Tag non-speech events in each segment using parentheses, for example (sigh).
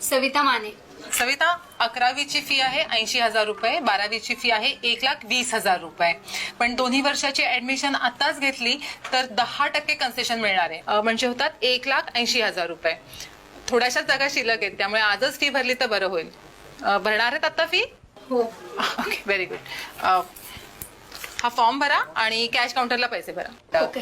सविता माने. सविता अकरावीची फी आहे ऐंशी हजार रुपये. बारावीची फी आहे एक लाख वीस हजार रुपये. पण दोन्ही वर्षाची ऍडमिशन आताच घेतली तर दहा टक्के कन्सेशन मिळणार आहे. म्हणजे होतात एक लाख ऐंशी हजार रुपये. थोड्याशा जागा शिल्लक आहेत त्यामुळे आजच फी भरली तर बरं होईल. भरणार आहेत आता फी हो. ओके व्हेरी गुड हा फॉर्म भरा आणि कॅश काउंटरला पैसे भरा. ओके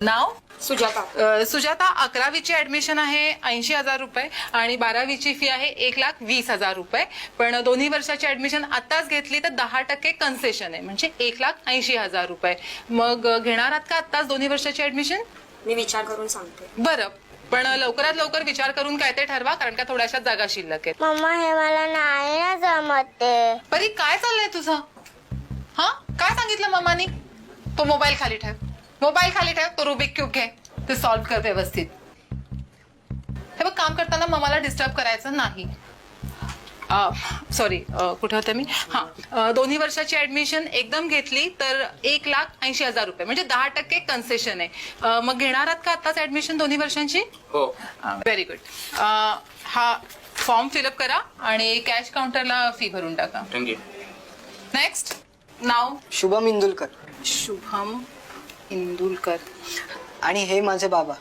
नाव? सुजाता. अ, सुजाता अकरावीची ऍडमिशन आहे ऐंशी हजार रुपये आणि बारावीची फी आहे एक लाख वीस हजार रुपये. पण दोन्ही वर्षाची ऍडमिशन आताच घेतली तर दहा टक्के कन्सेशन आहे म्हणजे एक लाख ऐंशी हजार रुपये. मग अ, घेणार आहात का आताच दोन्ही वर्षाची ऍडमिशन मी विचार करून सांगते. बरं. पण लवकरात लवकर विचार करून काय ते ठरवा कारण का थोड्याशा जागा शिल्लक आहेत. मम्मा हे मला नाही ना जमत. ते परी काय चाललंय तुझं? हा? काय सांगितलं मम्मानी? तो मोबाईल खाली ठेव. मोबाईल खाली ठेव तो रुबिक क्यूब घे. ते सॉल्व्ह कर व्यवस्थित. हे बघ काम करताना मम्माला डिस्टर्ब करायचं नाही. सॉरी कुठे होते मी? हा दोन्ही वर्षाची ऍडमिशन एकदम घेतली तर एक लाख ऐंशी हजार रुपये म्हणजे दहा टक्के कन्सेशन आहे. मग घेणार आहात का आताच ऍडमिशन दोन्ही वर्षांची? हो. व्हेरी गुड हा फॉर्म फिलअप करा आणि कॅश काउंटरला फी भरून टाका. थँक्यू नेक्स्ट नाव शुभम इंदुलकर. शुभम इंदुलकर. आणि हे माझे बाबा.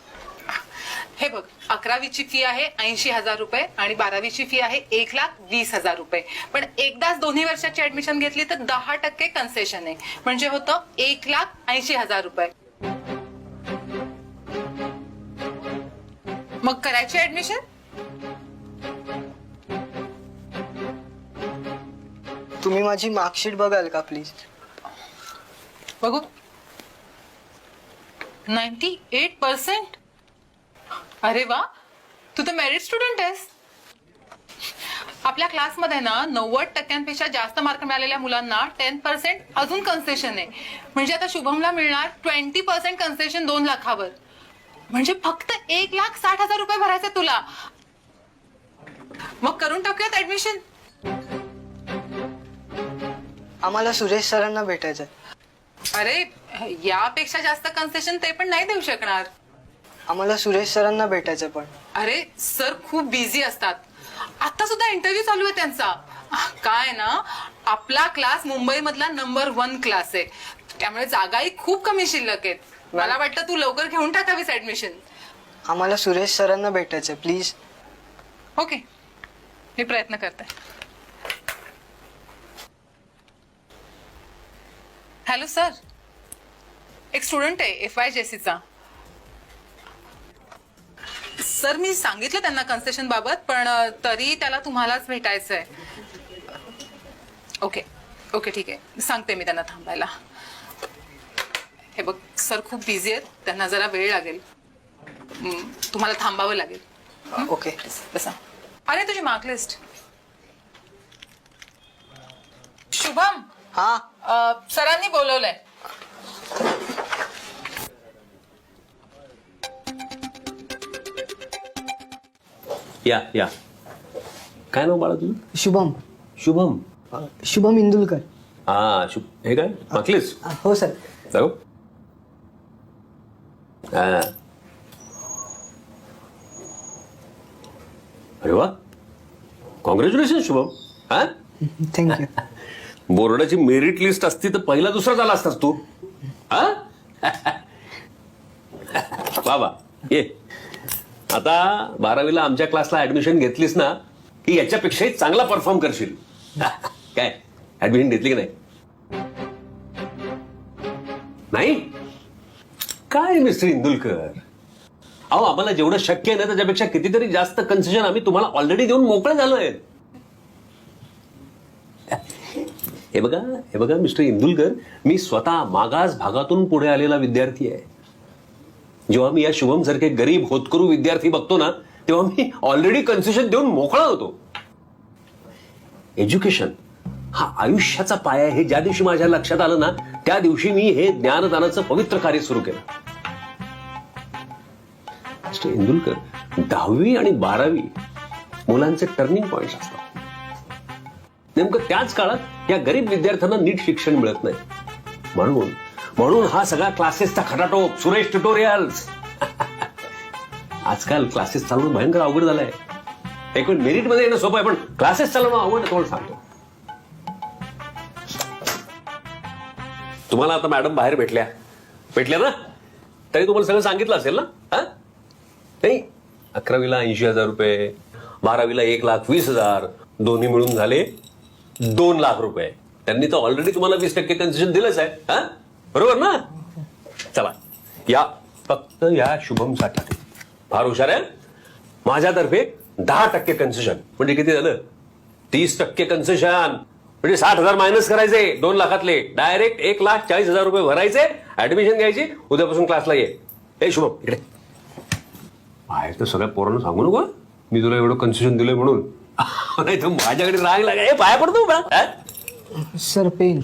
हे बघ अकरावीची फी आहे ऐंशी हजार रुपये आणि बारावीची फी आहे एक लाख वीस हजार रुपये. पण एकदाच दोन्ही वर्षाची ऍडमिशन घेतली तर दहा टक्के कन्सेशन आहे. म्हणजे होतं एक लाख ऐंशी हजार रुपये. मग करायची ऍडमिशन तुम्ही माझी मार्कशीट बघाल का प्लीज बघू. Ninety eight percent? अरे वा तू तर मेरिट स्टुडंट आहेस. आपल्या क्लासमध्ये ना नव्वद टक्क्यांपेक्षा जास्त मार्क मिळालेल्या मुलांना टेन पर्सेंट अजून कन्सेशन आहे. म्हणजे आता शुभमला मिळणार ट्वेंटी पर्सेंट कन्सेशन दोन लाखावर. म्हणजे फक्त एक लाख साठ हजार रुपये भरायचे तुला. मग करून टाकूयात ऍडमिशन आम्हाला सुरेश सरांना भेटायचं अरे यापेक्षा जास्त कन्सेशन ते पण नाही देऊ शकणार. आम्हाला सुरेश सरांना भेटायचं पण. अरे सर खूप बिझी असतात. आता सुद्धा इंटरव्ह्यू चालू आहे त्यांचा. काय ना आपला क्लास मुंबई मधला नंबर वन क्लास आहे. त्यामुळे जागाही खूप कमी शिल्लक आहेत. मला वाटतं तू लवकर घेऊन टाकावीस ऍडमिशन आम्हाला सुरेश सरांना भेटायचं प्लीज ओके मी प्रयत्न करते. Hello sir. एक स्टुडंट आहे एफ वाय जेसीचा सर मी सांगितलं त्यांना कन्सेशन बाबत पण तरी त्याला तुम्हालाच भेटायचं आहे ओके ओके ठीक आहे. सांगते मी त्यांना थांबायला. हे बघ सर खूप बिझी आहेत. त्यांना जरा वेळ लागेल. हं, तुम्हाला थांबावं लागेल. ओके. बसा. अरे तुझी मार्क लिस्ट. शुभम हा? अ, सरांनी बोलवलंय. या या. काय नाव बाळा तुझं? शुभम. शुभम. शुभम इंदुलकर. हा शुभ हे काय? मागलीस हो सर. जाऊ. हा. अरे वा. कॉंग्रॅच्युलेशन शुभम. हा? थँक्यू (laughs) बोर्डाची मेरिट लिस्ट असती तर पहिला दुसरा झाला असतास तू. हा? ये. आता बारावीला आमच्या क्लासला ऍडमिशन घेतलीस ना की याच्यापेक्षाही चांगला परफॉर्म करशील. काय? ऍडमिशन घेतली की नाही? नाही? काय मिस्टर इंदुलकर? अहो आम्हाला जेवढं शक्य आहे ना त्याच्यापेक्षा कितीतरी जास्त कन्सेशन आम्ही तुम्हाला ऑलरेडी देऊन मोकळे झालोय. हे बघा हे बघा मिस्टर इंदुलकर मी स्वतः मागास भागातून पुढे आलेला विद्यार्थी आहे. जेव्हा मी या शुभम सारखे गरीब होतकरू विद्यार्थी बघतो ना तेव्हा मी ऑलरेडी कन्सेशन देऊन मोकळा होतो. एज्युकेशन हा आयुष्याचा पाया आहे. हे ज्या दिवशी माझ्या लक्षात आलं ना त्या दिवशी मी हे ज्ञानदानाचं पवित्र कार्य सुरू केलं. मिस्टर इंदुलकर दहावी आणि बारावी मुलांचे टर्निंग पॉइंट असतात. नेमकं त्याच काळात या गरीब विद्यार्थ्यांना नीट शिक्षण मिळत नाही. म्हणून म्हणून हा सगळा क्लासेसचा खटाटोप सुरेश ट्युटोरियल्स आजकाल क्लासेस चालवणं भयंकर अवघड झालंय. एकूण मेरिटमध्ये येणं सोपं आहे पण क्लासेस चालवणं अवघड आहे, तुम्हाला सांगतो. तुम्हाला आता मॅडम बाहेर भेटल्या. भेटल्या ना? तरी तुम्हाला सगळं सांगितलं असेल ना? हा? नाही अकरावीला ऐंशी हजार रुपये बारावीला एक लाख वीस हजार दोन्ही मिळून झाले. दोन लाख रुपये. त्यांनी तर ऑलरेडी तुम्हाला वीस टक्के कन्सेशन दिलंच आहे हा? बरोबर ना? चला या फक्त या शुभमसाठी फार हुशार आहे माझ्यातर्फे दहा टक्के कन्सेशन म्हणजे किती झालं? तीस टक्के कन्सेशन म्हणजे साठ हजार मायनस करायचे दोन लाखातले. डायरेक्ट एक लाख चाळीस हजार रुपये भरायचे ऍडमिशन घ्यायची उद्यापासून क्लासला ये. ए शुभम इकडे. बाहेर तर सगळ्या पोरांना सांगू नको मी तुला एवढं कन्सेशन दिलंय म्हणून. (laughs) नाही तर माझ्याकडे राग लागा. ए पाया पडतो बा हं? Sir pen.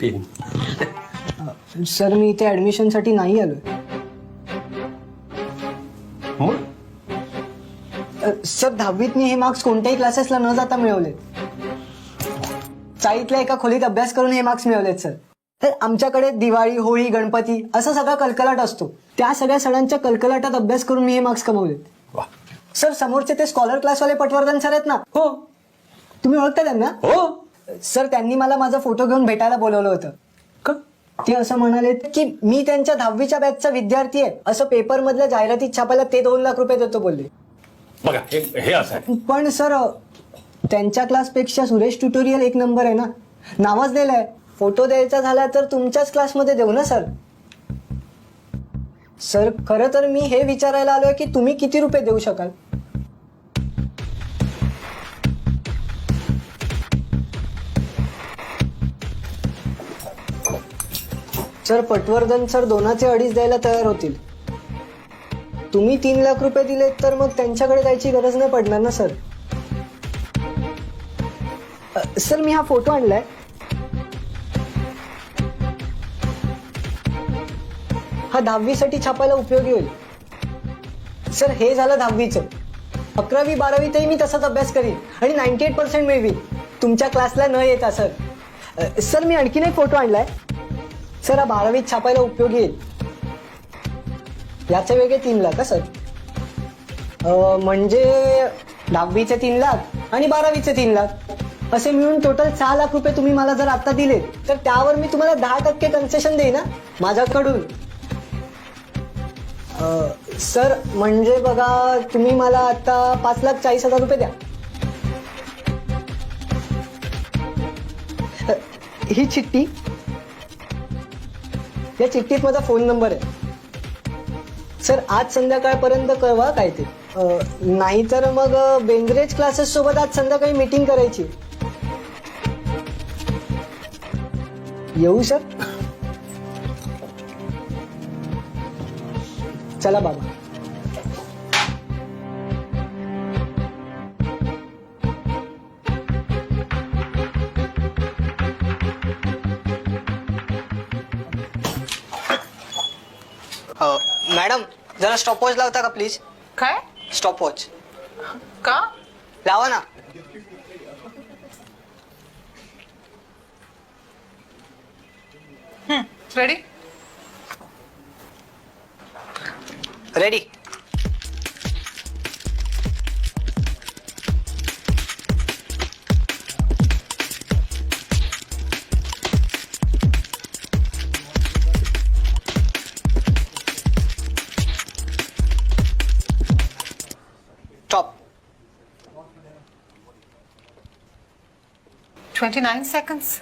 पेन. सर मी इथे ऍडमिशनसाठी नाही आलोय. मग? अ, सर दहावीत मी हे मार्क्स कोणत्याही क्लासेसला न जाता मिळवले चाळीतल्या एका खोलीत अभ्यास करून हे मार्क्स मिळवलेत सर. तर आमच्याकडे दिवाळी होळी गणपती असा सगळा कलकलाट असतो. त्या सगळ्या सणांच्या कलकलाटात अभ्यास करून मी हे मार्क्स कमवलेत. सर समोरचे ते स्कॉलर क्लासवाले पटवर्धन सर आहेत ना? हो. तुम्ही ओळखता त्यांना? हो. सर त्यांनी मला माझा फोटो घेऊन भेटायला बोलवलं होतं. का? ते असं म्हणाले की मी त्यांच्या दहावीच्या बॅचचा विद्यार्थी आहे. असं पेपर मधल्या जाहिरातीत छापायला ते दोन लाख रुपये देतो बोलले. बघा हे हे असं आहे. पण सर त्यांच्या क्लासपेक्षा सुरेश ट्युटोरियल एक नंबर आहे ना? नावच दिलंय फोटो द्यायचा झाला तर तुमच्याच क्लासमध्ये देऊ ना सर? सर खरं तर मी हे विचारायला आलोय की तुम्ही किती रुपये देऊ शकाल? सर पटवर्धन सर दोनाचे अडीच द्यायला तयार होतील. तुम्ही तीन लाख रुपये दिले तर मग त्यांच्याकडे जायची गरज नाही पडणार ना सर? सर मी हा फोटो आणलाय. हा दहावीसाठी छापायला उपयोगी होईल. सर हे झालं दहावीचं. अकरावी बारावीतही मी तसाच अभ्यास करीन आणि नाईन्टी एट पर्सेंट मिळवीन. तुमच्या क्लासला न येता सर अ, सर मी आणखीन एक फोटो आणलाय. सर हा बारावीत छापायला उपयोगी येईल. याचे वेगळे तीन लाख का सर अ, म्हणजे दहावीचे तीन लाख आणि बारावीचे तीन लाख. असे मिळून टोटल सहा लाख रुपये तुम्ही मला जर आता दिले तर त्यावर मी तुम्हाला दहा टक्के कन्सेशन देईन ना माझ्याकडून. सर म्हणजे बघा तुम्ही मला आता पाच लाख चाळीस हजार रुपये द्या. अ, ही चिठ्ठी या चिठ्ठीत माझा फोन नंबर आहे. सर आज संध्याकाळपर्यंत कळवा काय ते. अ, नाहीतर मग अ, बेंद्रेज क्लासेस सोबत आज संध्याकाळी मीटिंग करायची. येऊ सर? चला बाबा. मॅडम जरा स्टॉपवॉच लावता का प्लीज काय? स्टॉपवॉच का? लावा ना. Ready ready stop twenty nine seconds